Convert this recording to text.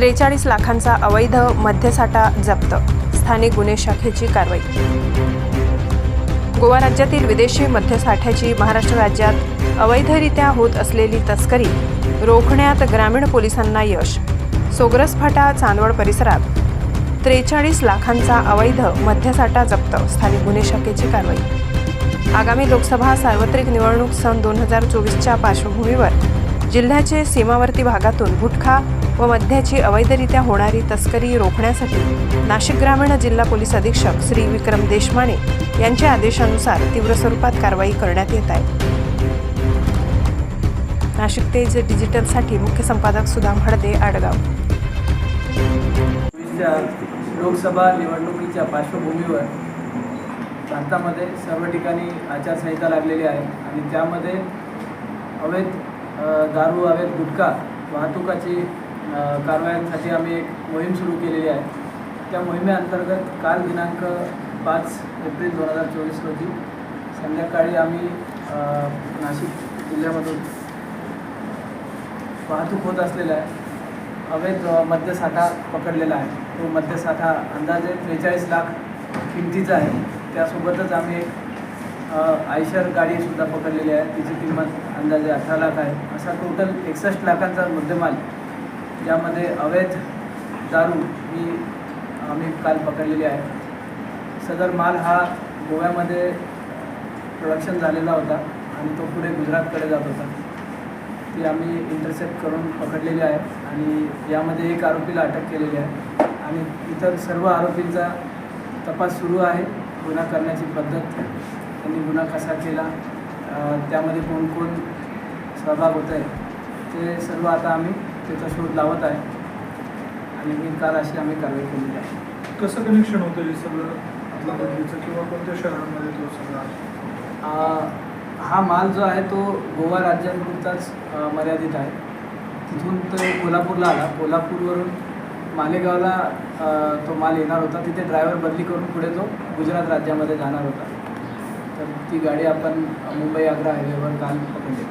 त्रेचाळीस लाखांचा अवैध मद्यसाठा जप्त. स्थानिक गुन्हे शाखेची कारवाई. गोवा राज्यातील विदेशी मद्यसाठ्याची महाराष्ट्र राज्यात अवैधरित्या होत असलेली तस्करी रोखण्यात ग्रामीण पोलिसांना यश. सोग्रस फाटा चांदवड परिसरात त्रेचाळीस लाखांचा अवैध मद्यसाठा जप्त. स्थानिक गुन्हे शाखेची कारवाई. आगामी लोकसभा सार्वत्रिक निवडणूक सन दोन हजार चोवीसच्या पार्श्वभूमीवर जिल्ह्याचे सीमावर्ती भागातून गुटखा व मध्याची अवैधरित्या होणारी तस्करी रोखण्यासाठी नाशिक ग्रामीण जिल्हा पोलीस अधीक्षक श्री विक्रम देशमाने यांच्या आदेशानुसार तीव्र स्वरूपात कारवाई करण्यात येत आहे. नाशिक तेज डिजिटलसाठी मुख्य संपादक सुदाम हडदे आडगाव. लोकसभा निवडणुकीच्या पार्श्वभूमीवर भारतामध्ये सर्व ठिकाणी आचारसंहिता लागलेली आहे आणि त्यामध्ये अवैध दारू हवेत गुटखा वाहतुकाची कारवायांसाठी आम्ही एक मोहीम सुरू केलेली आहे. त्या मोहिमेअंतर्गत काल दिनांक पाच एप्रिल दोन हजार चोवीस रोजी संध्याकाळी आम्ही नाशिक जिल्ह्यामधून वाहतूक होत असलेला आहे अवैध मद्यसाठा पकडलेला आहे. तो मद्यसाठा अंदाजे त्रेचाळीस लाख किमतीचा आहे. त्यासोबतच आम्ही एक आयशर गाडीसुद्धा पकडलेली आहे. तिची किंमत अंदाजे अठरा लाख आहे. असा टोटल एकसष्ट लाखांचा मुद्देमाल ज्यामध्ये अवैध दारू ही आम्ही काल पकडलेली आहे. सदर माल हा गोव्यामध्ये प्रोडक्शन झालेला होता आणि तो पुढे गुजरातकडे जात होता. ती आम्ही इंटरसेप्ट करून पकडलेली आहे आणि यामध्ये एक आरोपीला अटक केलेली आहे. आणि इतर सर्व आरोपींचा तपास सुरू आहे. गुन्हा करण्याची पद्धत त्यांनी गुन्हा कसा केला त्यामध्ये कोण कोण सहभाग होत आहे ते सर्व आता आम्ही त्याचा शोध लावत आहे. आणि ही काल अशी आम्ही कारवाई केलेली आहे. कसं कनेक्शन होतं हे सगळं? आपल्या बदलीचं किंवा कोणत्या शहरांमध्ये तो सगळा हा माल जो आहे तो गोवा राज्यांपुरताच मर्यादित आहे. तिथून तो कोल्हापूरला आला. कोल्हापूरवरून मालेगावला तो माल येणार होता. तिथे ड्रायव्हर बदली करून पुढे तो गुजरात राज्यामध्ये जाणार होता. तर ती गाडी आपण मुंबई आग्रा हायवेवर काल पकडली.